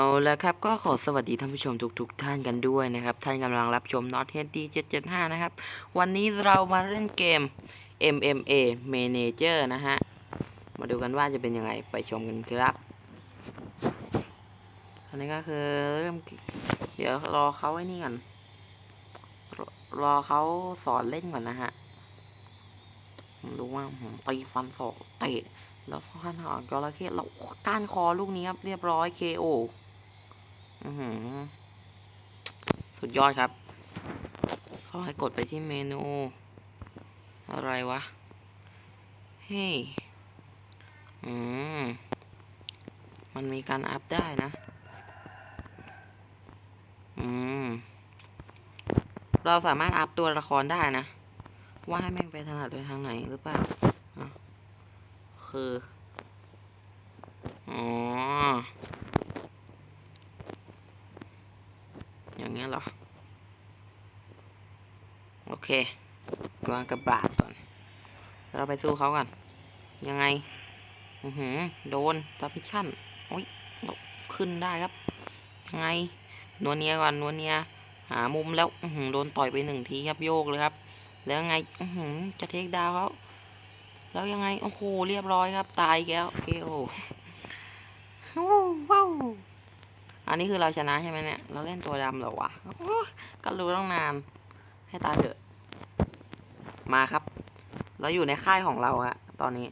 เอาละครับก็ขอสวัสดีท่านผู้ชมทุกๆทท่านกันด้วยนะครับ ท่านกำลังรับชม Not h d 775 นะครับ วันนี้เรามาเล่นเกม MMA Manager นะฮะ มาดูกันว่าจะเป็นยังไงไปชมกันครับ อันนี้ก็คือเริ่มเดี๋ยวรอเขาไอ้นี่ก่อนรรอเขาสอนเล่นก่อนนะฮะผมรู้ว่าผมตีฟันศอกเตะแล้วข้านหางจระเข้แล้วก้านคอลูกนี้ครับเรียบร้อย KO อือหือ สุดยอดครับ เขาให้กดไปที่เมนู อะไรวะ เฮ้ย อืม มันมีการอัพได้นะ อืม เราสามารถอัพตัวละครได้นะ ว่าให้แม่งไปถนัดไปทางไหนหรือเปล่าคือ อ๋อ อย่างเงี้ยเหรอ โอเคกวางกระบาดก่อน เราไปสู้เขากัน ยังไง อือหือ โดนทัพิชั่นโอ้ยขึ้นได้ครับ ยังไงนัวเนียก่อนนัวเนีย หามุมแล้ว อือหือ โดนต่อยไปหนึ่งทีครับโยกเลยครับ แล้วยังไง อือหือ จะเทคดาวเขาแล้วยังไง โอ้โห เรียบร้อยครับ ตายอีกแล้วโอเคโอว้าว อันนี้คือเราชนะใช่ไหมเนี่ย เราเล่นตัวดำเหรอวะก็รู้ตั้งนาน ให้ตาเถอะ มาครับ เราอยู่ในค่ายของเราอะตอนนี้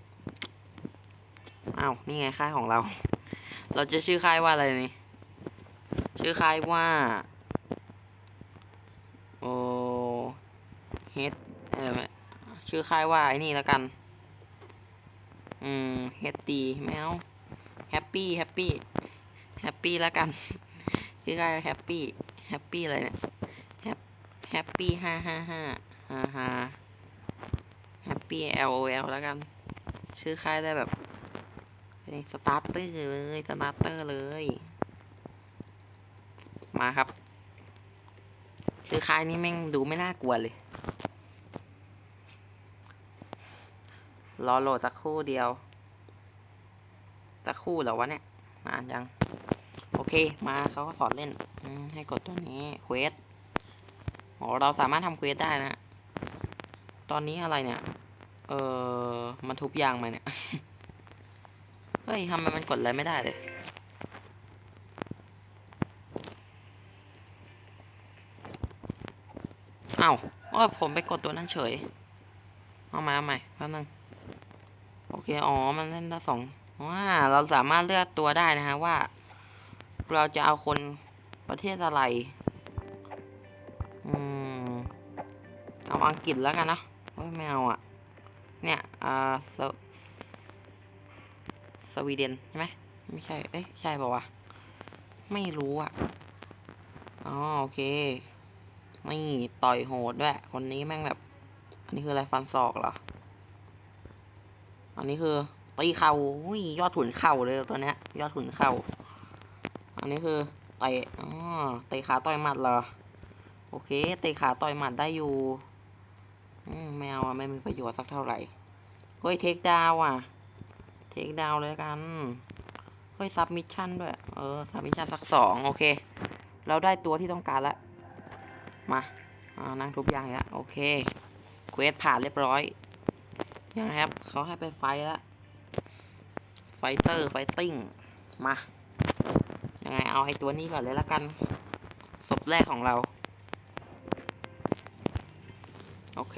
อ้าวนี่ไงค่ายของเรา เราจะชื่อค่ายว่าอะไรนี่ ชื่อค่ายว่า โอเฮดเออชื่อค่ายว่าไอ้นี่แล้วกัน อืมเฮดดีแมวแฮปปี้แฮปปี้ แฮปปี้แล้วกันชื่อค่ายแฮปปี้แฮปปี้อะไรเนี่ยแฮปแฮปปี้ห้าห้าห้าฮ่าฮ่าแฮปปี้ L O L แล้วกัน ชื่อค่ายได้แบบเป็นสตาร์เตอร์เลยสตาร์เตอร์เลย มาครับ ชื่อค่ายนี้แม่งดูไม่น่ากลัวเลย รอโหลดสักครู่เดียวสักครู่เหรอวะเนี่ยนานยัง เคมาเขาก็สอนเล่นให้กดตัวนี้เควสอ๋อเราสามารถทำเควสได้นะ ตอนนี้อะไรเนี่ย เออมันทุบยางมาเนี่ย เฮ้ยทำไมมันกดอะไรไม่ได้เลยเอ้าโอ้ผมไปกดตัวนั้นเฉย เอามาเอาใหม่แป๊บนึง โอเค อ๋อ มันเล่นได้สองว่าเราสามารถเลือกตัวได้นะฮะว่า เราจะเอาคนประเทศอะไร อืม เอาอังกฤษแล้วกันนะไม่เอาอะ เนี่ยอ่าสวสวีเดนใช่ไหมไม่ใช่ เอ้ยใช่ป่าวะ ไม่รู้อะ อ๋อ โอเค นี่ ต่อยโหดด้วย คนนี้แม่งแบบ อันนี้คืออะไรฟันศอกเหรอ อันนี้คือตีเข่าอุ้ยยอดถุนเข่าเลยตัวเนี้ย ยอดถุนเข่า อันนี้คือเตะอ๋อเตะขาต่อยหมัดเหรอ โอเค เตะขาต่อยหมัดได้อยู่ อืมไม่เอาอะไม่มีประโยชน์สักเท่าไหร่ เฮ้ยเทคดาวอะ เทคดาวเลยกัน เฮ้ยซับมิชชั่นด้วย เออซับมิชชั่นสักสองโอเค เราได้ตัวที่ต้องการแล้วมาอ่านั่งทุบยางอีกแล้วโอเค เควสผ่านเรียบร้อย ยังครับเขาให้ไปไฟแล้วไฟเตอร์ไฟติ้ง มา ยังไงเอาไอ้ตัวนี้ก่อนเลยละกันศพแรกของเรา โอเค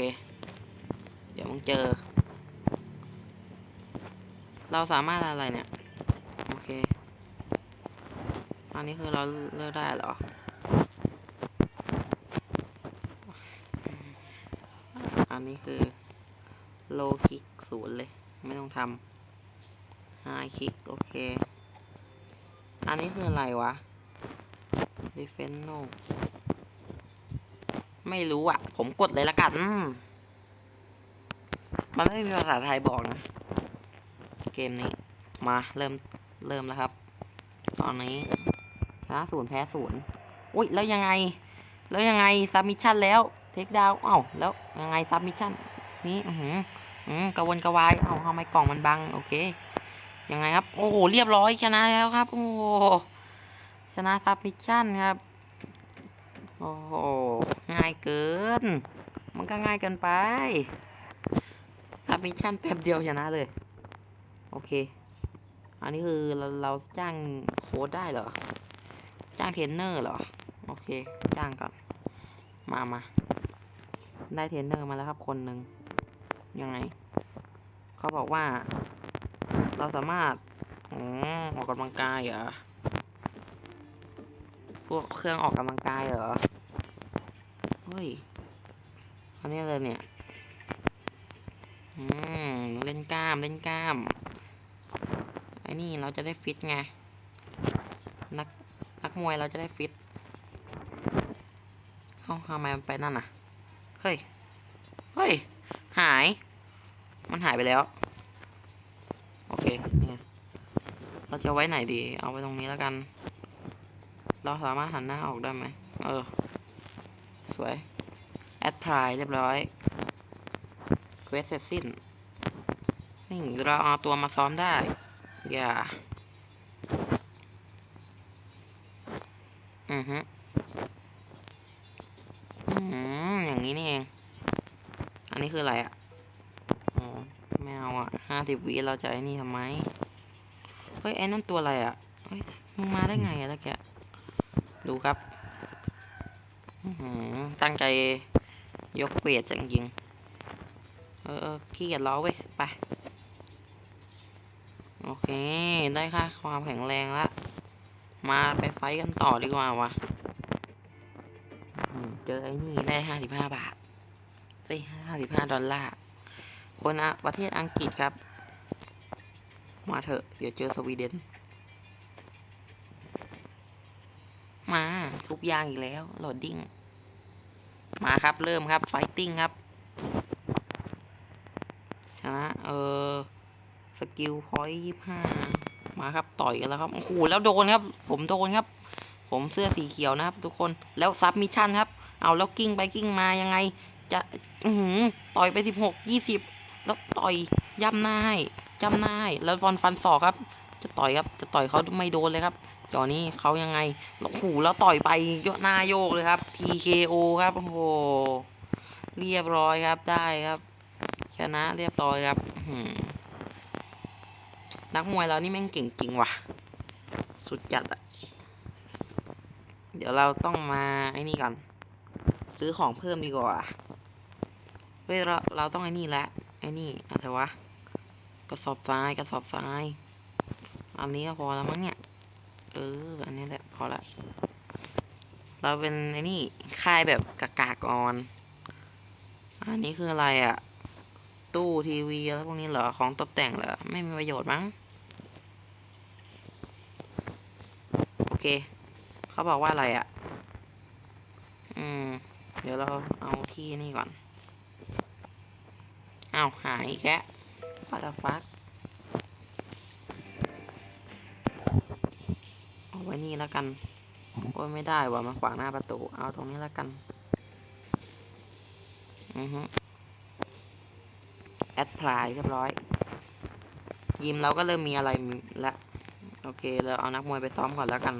เดี๋ยวมึงเจอ เราสามารถอะไรเนี่ย โอเค อันนี้คือเราเลือกได้เหรออันนี้คือโลคิกศูนย์เลย ไม่ต้องทำไฮคิก โอเค อันนี้คืออะไรวะ defense no ไม่รู้อะ ผมกดเลยละกัน มันไม่มีภาษาไทยบอกนะ เกมนี้ มาเริ่มเริ่มแล้วครับ ตอนนี้ชนะศูนย์แพ้ศูนย์อุ้ยแล้วยังไง แล้วยังไงซับมิชชั่นแล้ว เทคดาวเอ้าแล้วยังไงซับมิชชั่นนี่อือหือ อืมกระวนกระวาย เอ้าทำไมกล่องมันบัง โอเค ยังไงครับ โอ้โห เรียบร้อยชนะแล้วครับ โอ้โหนะซับมิชชั่นครับ โอ้โห ง่ายเกิน มันก็ง่ายเกินไปซับมิชชั่นแป๊บเดียวชนะเลย โอเค อันนี้คือเราเราจ้างโค้ดได้เหรอ จ้างเทรนเนอร์เหรอ โอเค จ้างก่อน มามา ได้เทรนเนอร์มาแล้วครับคนหนึ่งยังไง เขาบอกว่า เราสามารถอ๋อออกกำลังกายเหรอ พวกเครื่องออกกำลังกายเหรอ เฮ้ย อันนี้เลยเนี่ย อืม เล่นกล้ามเล่นกล้าม ไอ้นี่เราจะได้ฟิตไง นักนักมวยเราจะได้ฟิตเอ้าทำไมมันไปนั่นน่ะ เฮ้ย เฮ้ย หาย มันหายไปแล้ว โอเคนี่ไงเรา จะไว้ไหนดี เอาไว้ตรงนี้แล้วกัน เราสามารถหันหน้าออกได้ไหม เออ สวย แอดพลายเรียบร้อย เควสเสร็จสิ้น นี่เราเอาตัวมาซ้อมได้ อย่า อือฮึอืมอย่างนี้นี่เอง อันนี้คืออะไรอะ อ๋อ ไม่เอาอะห้าสิบวิเราจะไอ้นี่ทำไม เฮ้ยไอ้นั่นตัวอะไรอะเฮ้ยมึงมาได้ไงอะตะแกะดูครับหือตั้งใจยกเวทจริงๆเออเออขี้เกียจล้อเว้ยไปโอเค ได้ค่าความแข็งแรงละมาไปไฟกันต่อดีกว่าวะเจอไอ้นี่ได้ห้าสิบห้าบาทได้ห้าสิบห้าดอลลาร์คนอะประเทศอังกฤษครับ มาเถอะ เดี๋ยวเจอสวีเดน มาทุบยางอีกแล้วโหลดดิ้ง มาครับเริ่มครับ ไฟติ้งครับ ชนะ เออ สกิลพอยยี่ห้ามาครับ ต่อยกันแล้วครับ โอ้โห แล้วโดนครับ ผมโดนครับ ผมเสื้อสีเขียวนะครับ ทุกคน แล้วซับมิชชั่นครับ เอาแล้วกิ้งไปกิ้งมายังไง จะ อือต่อยไปสิบหกยี่สิบ แล้วต่อยย่ำหน้าให้ย่ำหน้าให้แล้วฟันฟันศอกครับ จะต่อยครับจะต่อยเขาไม่โดนเลยครับจอนี้เขายังไงแล้วโอ้โหแล้วต่อยไปยหน้าโยกเลยครับ TKO ครับโอ้โหเรียบร้อยครับได้ครับ ชนะเรียบร้อยครับนักมวยเรานี่แม่งเก่งจริงว่ะ สุดจัดอะเดี๋ยวเราต้องมาไอ้นี่ก่อนซื้อของเพิ่มดีกว่าเฮ้ยเราเราต้องไอ้นี่แหละ ไอ้นี่อะไรวะกระสอบทรายกระสอบทรายอันนี้ก็พอแล้วมั้งเนี่ย เออ อันนี้แหละพอละ เราเป็นไอ้นี่ค่ายแบบกากากอน อันนี้คืออะไรอะ่ะ ตู้ทีวีแล้วพวกนี้เหรอ ของตกแต่งเหรอ ไม่มีประโยชน์มั้ง โอเค เขาบอกว่าอะไรอะ่ะ อืม เดี๋ยวเราเอาที่นี่ก่อน อาวหายอีกแกปาราฟักเอาไว้นี่แล้วกัน โอ้ยไม่ได้ว่ะมันขวางหน้าประตู เอาตรงนี้แล้วกัน อือฮึแอดพลายเรียบร้อย ยิมเราก็เริ่มมีอะไรละโอเค เราเอานักมวยไปซ้อมก่อนแล้วกัน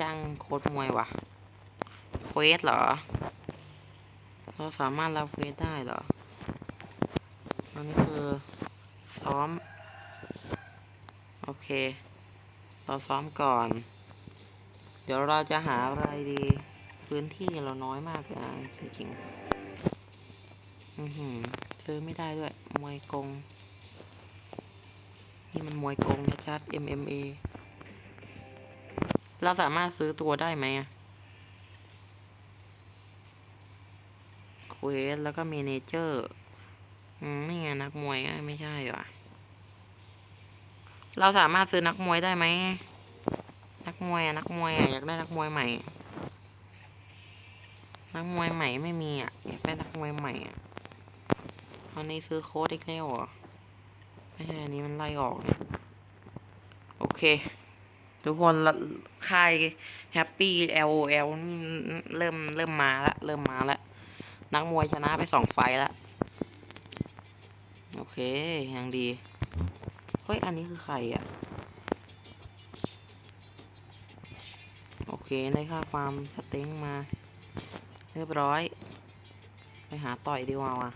จ้างโค้ดมวยวะเควสเหรอ เราสามารถรับเควสได้เหรออันนี้คือซ้อม โอเค เราซ้อมก่อน เดี๋ยวเราจะหาอะไรดี พื้นที่เราน้อยมากเลยนะจริงๆ อือหือซื้อไม่ได้ด้วย มวยกง นี่มันมวยกงชัด MMA เราสามารถซื้อตัวได้ไหมเควสแล้วก็เมเนเจอร์นี่ไงนักมวยไม่ใช่ว่ะเราสามารถซื้อนักมวยได้ไหม นักมวยอะนักมวยอะอยากได้นักมวยใหม่ นักมวยใหม่ไม่มีอะอยากได้นักมวยใหม่อะตอนนี้ซื้อโค้ดอีกแล้วเหรอไม่ใช่อันนี้มันไล่ออกเนี่ยโอเค ทุกคนละค่ายแฮปปี้ LOL นี่เริ่มเริ่มมาละเริ่มมาละนักมวยชนะไปสองไฟละโอเค ยังดี เฮ้ย อันนี้คือใครอะ โอเค ได้ค่าความสเต็งมา เรียบร้อย ไปหาต่อยดีกว่าว่ะ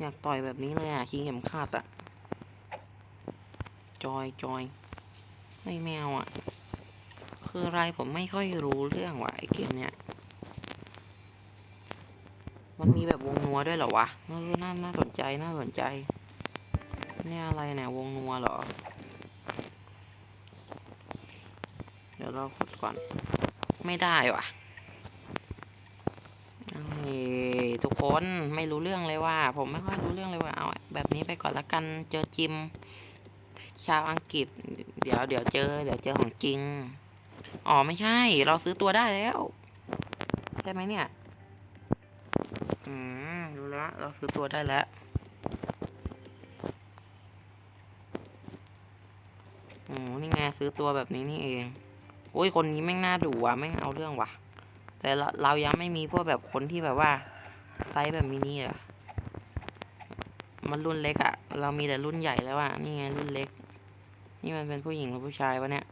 อยากต่อยแบบนี้เลยอะ คิงเข็มขัดอะ จอยจอย ไม่แมวอะ คืออะไรผมไม่ค่อยรู้เรื่องว่ะไอเกมเนี้ย มันมีแบบวงนัวด้วยเหรอวะเออน่าน่าสนใจน่าสนใจ เนี่ยอะไรเนี่ยวงนัวเหรอ เดี๋ยวเรากดก่อน ไม่ได้ว่ะเอ้ยทุกคนไม่รู้เรื่องเลยว่า ผมไม่ค่อยรู้เรื่องเลยว่าเอาแบบนี้ไปก่อนละกันเจอจิม ชาวอังกฤษ เดี๋ยวเดี๋ยวเจอ เดี๋ยวเจอของจริง อ๋อไม่ใช่ เราซื้อตัวได้แล้ว ใช่ไหมเนี่ย อืมรู้แล้ว เราซื้อตัวได้แล้วอ๋อนี่ไงซื้อตัวแบบนี้นี่เอง โอ้ยคนนี้แม่งน่าดุว่ะแม่งเอาเรื่องว่ะ แต่เราเรายังไม่มีพวกแบบคนที่แบบว่า ไซส์แบบมินิอะมันรุ่นเล็กอะเรามีแต่รุ่นใหญ่แล้วอะนี่ไงรุ่นเล็ก นี่มันเป็นผู้หญิงหรือผู้ชายวะเนี่ย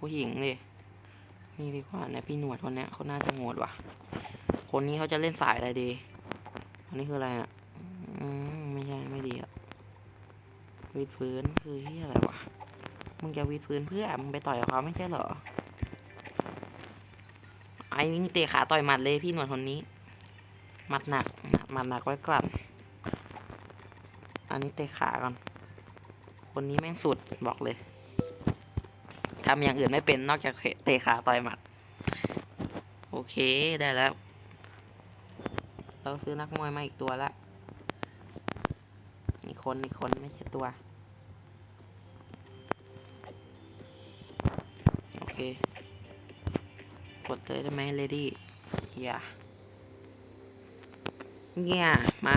ผู้หญิงดินี่ดีกว่าเนี่ยพี่หนวดคนเนี้ยเขาน่าจะโหดว่ะ คนนี้เขาจะเล่นสายอะไรดีอันนี้คืออะไรอะ อืมไม่ใช่ไม่ดีอะวิดพื้นคือที่อะไรวะ มึงจะวิดพื้นเพื่อมึงไปต่อยเขาไม่ใช่เหรอ ไอ้นี่เตะขาต่อยหมัดเลยพี่หนวดคนนี้หมัดหนักหมัดหนักไว้ก่อน อันนี้เตะขาก่อน คนนี้แม่งสุดบอกเลยทำอย่างอื่นไม่เป็นนอกจากเตะขาต่อยหมัด โอเคได้แล้ว เราซื้อนักมวยมาอีกตัวละอีกคนอีกคนไม่ใช่ตัว โอเค กดเลยได้ไหมเลดี้อย่าเนี่ยมา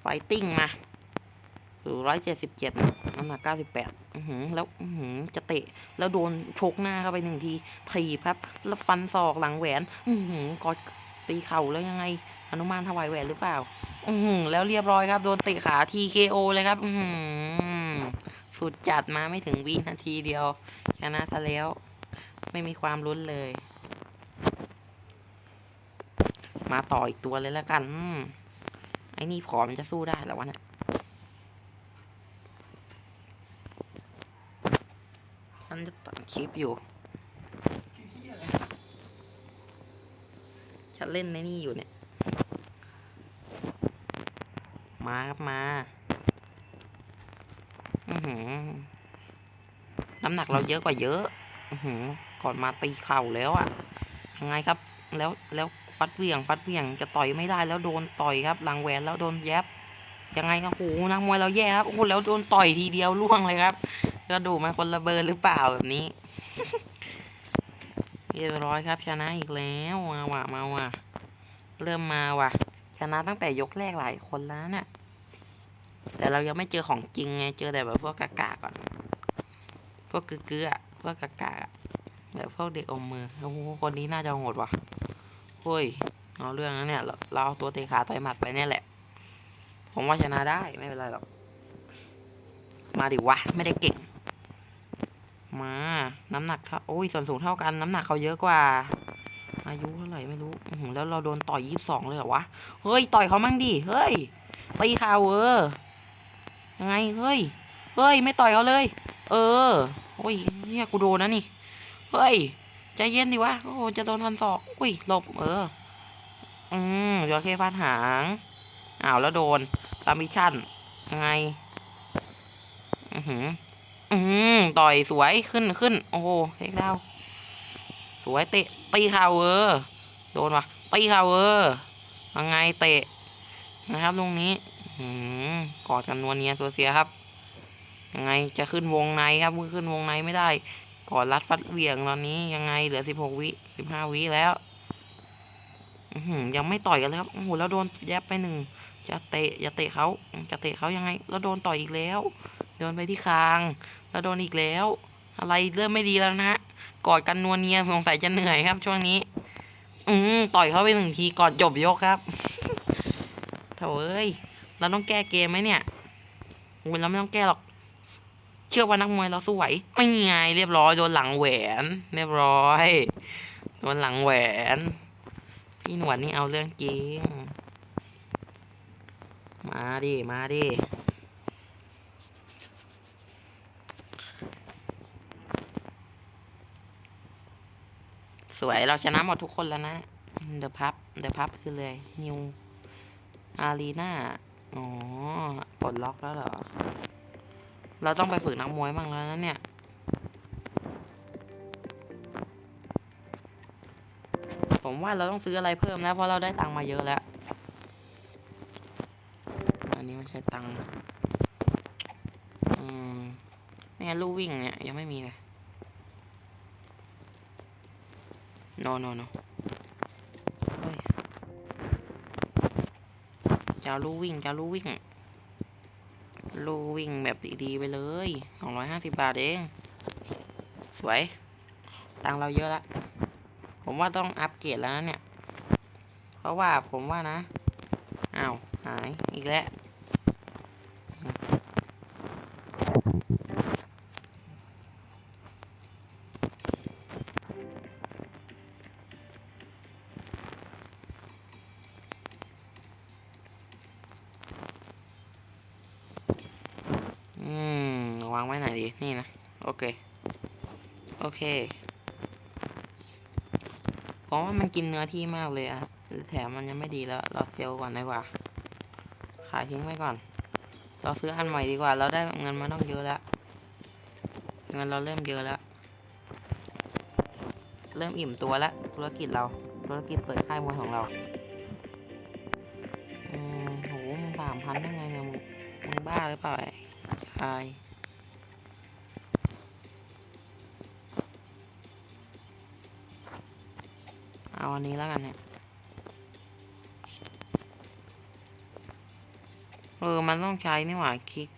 ไฟติ้งมา อยู่ร้อยเจ็ดสิบเจ็ดน้ำหนักเก้าสิบแปดแล้วจะเตะ แล้วโดนชกหน้าเข้าไปหนึ่งทีถีบครับ แล้วฟันศอกหลังแหวนอืกอดตีเข่าแล้วยังไงอนุมานถวายแหวนหรือเปล่า อืแล้วเรียบร้อยครับ โดนเตะขา TKO เลยครับ อืสุดจัดมาไม่ถึงวินาทีเดียวชนะซะแล้ว ไม่มีความลุ้นเลย มาต่ออีกตัวเลยแล้วกันไอ้นี่ผอมจะสู้ได้หรอวะเนี่ย ฉันจะตัดคลิปอยู่ ฉันเล่นในนี่อยู่เนี่ย มาครับมา อือหือ น้ำหนักเราเยอะกว่าเยอะ อือหือ ก่อนมาตีเข่าแล้วอะยังไงครับ แล้วแล้วฟัดเวี่ยงฟัดเวี่ยงจะต่อยไม่ได้แล้วโดนต่อยครับหลังแหวนแล้วโดนแยบยังไงครับโอ้โหนักมวยเราแย่ครับโอ้โหแล้วโดนต่อยทีเดียวล่วงเลยครับ กระดูกมันคนละเบอร์หรือเปล่าแบบนี้เรียบร้อยครับ ชนะอีกแล้วมาว่ะมาว่ะ เริ่มมาว่ะ ชนะตั้งแต่ยกแรกหลายคนแล้วเนี่ยแต่เรายังไม่เจอของจริงไงเจอแต่แบบพวกกากาก่อน พวกเกลืออะพวกกากาอะแบบพวกเด็กอมมือโอ้โหคนนี้น่าจะโหดว่ะเฮ้ยเอาเรื่องนั้นเนี่ยเราเราเอาตัวเตะขาต่อยหมัดไปเนี่ยแหละ ผมว่าชนะได้ไม่เป็นไรหรอก มาดิวะ ไม่ได้เก่ง มา น้ำหนักเท่าโอ้ยส่วนสูงเท่ากัน น้ำหนักเขาเยอะกว่า อายุเท่าไหร่ไม่รู้แล้วเราโดนต่อยยี่สิบสองเลยเหรอวะ เฮ้ย ต่อยเขามั่งดิ เฮ้ย ตีเข่าเออ ยังไง เฮ้ย เฮ้ย ไม่ต่อยเขาเลย เออ โอ้ยเนี่ยกูโดนนะนี่ เฮ้ย ใจเย็นดิวะ โอ้จะโดนทันศอก อุ้ย หลบ เออ อืมจระเข้ฟาดหาง อ้าวแล้วโดนตามมิชชั่นยังไง อือหือ อืมต่อยสวยขึ้นขึ้น โอ้โหเทคดาว สวยเตะตีเข่าเออ โดนวะตีเข่าเออยังไงเตะ นะครับตรงนี้อืมกอดกันนวลเนียโซเซียครับ ยังไงจะขึ้นวงในครับมือขึ้นวงในไม่ได้กอนรัดฟัดเหวี่ยงตอนนี้ยังไงเหลือสิบหกวิสิบห้าวิแล้วอือหือยังไม่ต่อยกันเลยครับโอ้โหแล้วโดนแยบไปหนึ่งจะเตะจะเตะเขาจะเตะเขายังไง แล้วโดนต่อยอีกแล้ว โดนไปที่คาง แล้วโดนอีกแล้ว อะไรเริ่มไม่ดีแล้วนะกอดกันนัวเนียสงสัยจะเหนื่อยครับ ช่วงนี้ อืมต่อยเขาไปหนึ่งทีก่อนจบยกครับโถ่เอ้ยเราต้องแก้เกมไหมเนี่ยโอ้ยเราไม่ต้องแก้หรอก เชื่อว่านักมวยเราสู้ไหวไม่ไงเรียบร้อยโดนหลังแหวน เรียบร้อยโดนหลังแหวน พี่หนวดนี่เอาเรื่องจริง มาดิ มาดิ สวยเราชนะหมดทุกคนแล้วนะเดอะพับเดอะพับคือเลยนิวอารีนาอ๋อปลดล็อกแล้วเหรอ เราต้องไปฝึกนักมวยบ้างแล้วนะเนี่ยผมว่าเราต้องซื้ออะไรเพิ่มนะเพราะเราได้ตังมาเยอะแล้ว อันนี้ไม่ใช่ตังอืมไม่งั้นลู่วิ่งเนี่ยยังไม่มีเลย no no no จะลู่วิ่งจะลู่วิ่ง ลู่วิ่งแบบดีๆไปเลยสองร้อยห้าสิบบาทเอง สวย ตังเราเยอะละ ผมว่าต้องอัปเกรดแล้วนะเนี่ย เพราะว่าผมว่านะ อ้าว หายอีกแล้ว วางไว้ไหนดีนี่นะโอเคโอเคเพราะว่ามันกินเนื้อที่มากเลยอะแถมมันยังไม่ดีแล้ว เราเซลก่อนดีกว่า ขายทิ้งไว้ก่อน เราซื้ออันใหม่ดีกว่า เราได้เงินมาต้องเยอะแล้ว เงินเราเริ่มเยอะแล้ว เริ่มอิ่มตัวแล้วธุรกิจเรา ธุรกิจเปิดค่ายมวยของเรา อืมโหมึงสามพันได้ไงเนี่ยมึงมึงบ้าหรือเปล่าไอ้ชาย เอาอันนี้แล้วกันเนี่ยเออ มันต้องใช้นี่หว่าคลิก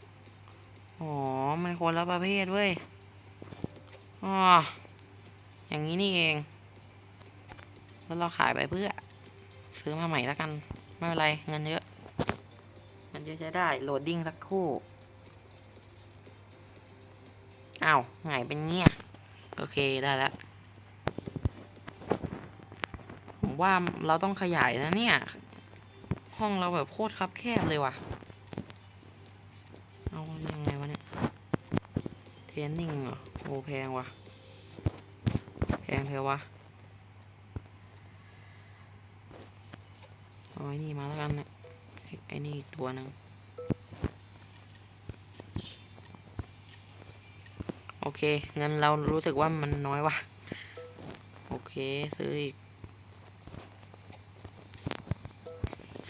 อ๋อ มันคนละประเภทเว้ย อ๋อ อย่างนี้นี่เอง แล้วเราขายไปเพื่อ ซื้อมาใหม่แล้วกัน ไม่เป็นไร เงินเยอะเงินเยอะใช้ได้ โหลดดิ้งสักคู่อ้าวไงเป็นเงี้ย โอเค ได้แล้ว ผม ว่าเราต้องขยายนะเนี่ย ห้องเราแบบโคตรคับแคบเลยว่ะ เอายังไงวะเนี่ย เทนนิ่งเหรอโอ้แพงว่ะ แพงเทวะเอาไอ้นี่มาแล้วกันเนี่ยไอ้ไอ้นี่อีกตัวหนึ่งโอเคเงินเรารู้สึกว่ามันน้อยว่ะ โอเค ซื้ออีก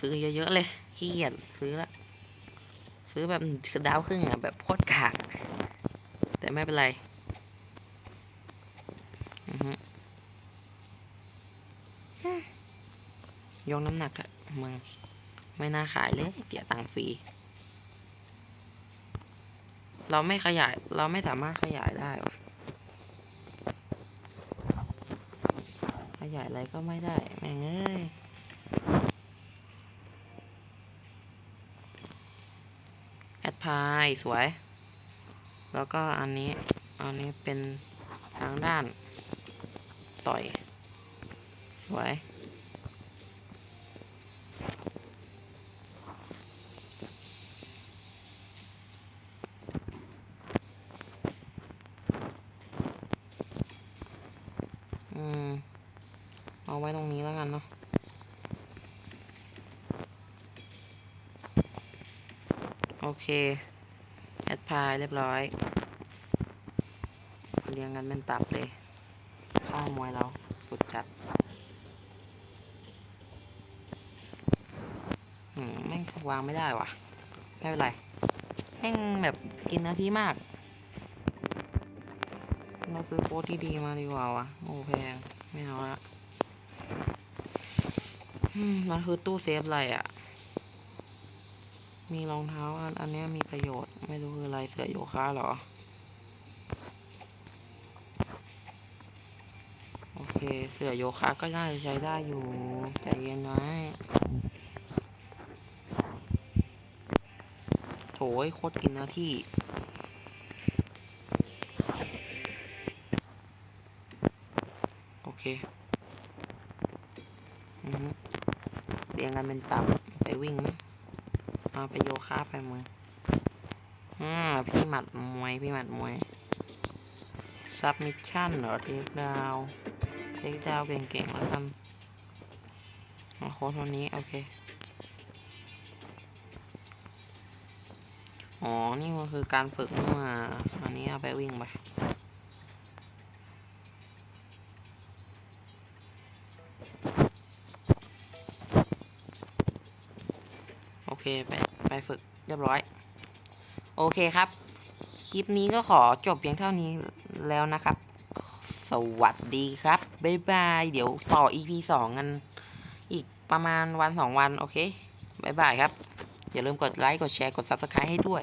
ซื้อเยอะๆเลยขี้เกียจซื้อละซื้อแบบดาวครึ่งอะแบบโคตรกากแต่ไม่เป็นไรยกน้ำหนักอะมึงไม่น่าขายเลยเสียตังค์ฟรี เราไม่ขยาย เราไม่สามารถขยายได้วะขยายอะไรก็ไม่ได้ แม่งเอ้ย แอด พายสวย แล้วก็อันนี้ อันนี้เป็นทางด้าน ต่อย สวย อืม เอาไว้ตรงนี้แล้วกันเนาะ โอเค แอดพายเรียบร้อย เรียงกันเป็นตับเลยข้าวมวยเราสุดจัดอืมแม่งวางไม่ได้ว่ะ ไม่เป็นไร แม่งแบบกินนาทีมาก เราซื้อโค้ดที่ดีมาดีกว่าวะโอ้แพง ไม่เอาละมมันคือตู้เซฟอะไรอะ่ะ มีรองเท้าอันอันนี้มีประโยชน์ ไม่รู้คืออะไรเสือโยคะเหรอ โอเค เสือโยคะก็น่าจะใช้ได้อยู่ใจเย็นไว้โถยโคตรกินเนื้อที่โอเคอือฮึเรียงกันเป็นตับไปวิ่งไหม อาไปโยคะไปมึงอ่าพี่หมัดมวย พี่หมัดมวยซับมิชชั่นเหรอเทคดาวเทคดาวเก่งๆแล้วกันเอาโค้ดวันนี้ โอเค อ๋อ นี่มันคือการฝึกนี่หว่าอันนี้เอาไปวิ่งไปโอเค ไป ฝึกเรียบร้อย โอเคครับ คลิปนี้ก็ขอจบเพียงเท่านี้แล้วนะครับ สวัสดีครับ บ๊ายบาย เดี๋ยวต่อ EP สองกัน อีกประมาณวันสองวัน โอเค บ๊ายบายครับ อย่าลืมกดไลค์ กดแชร์ กด Subscribe ให้ด้วย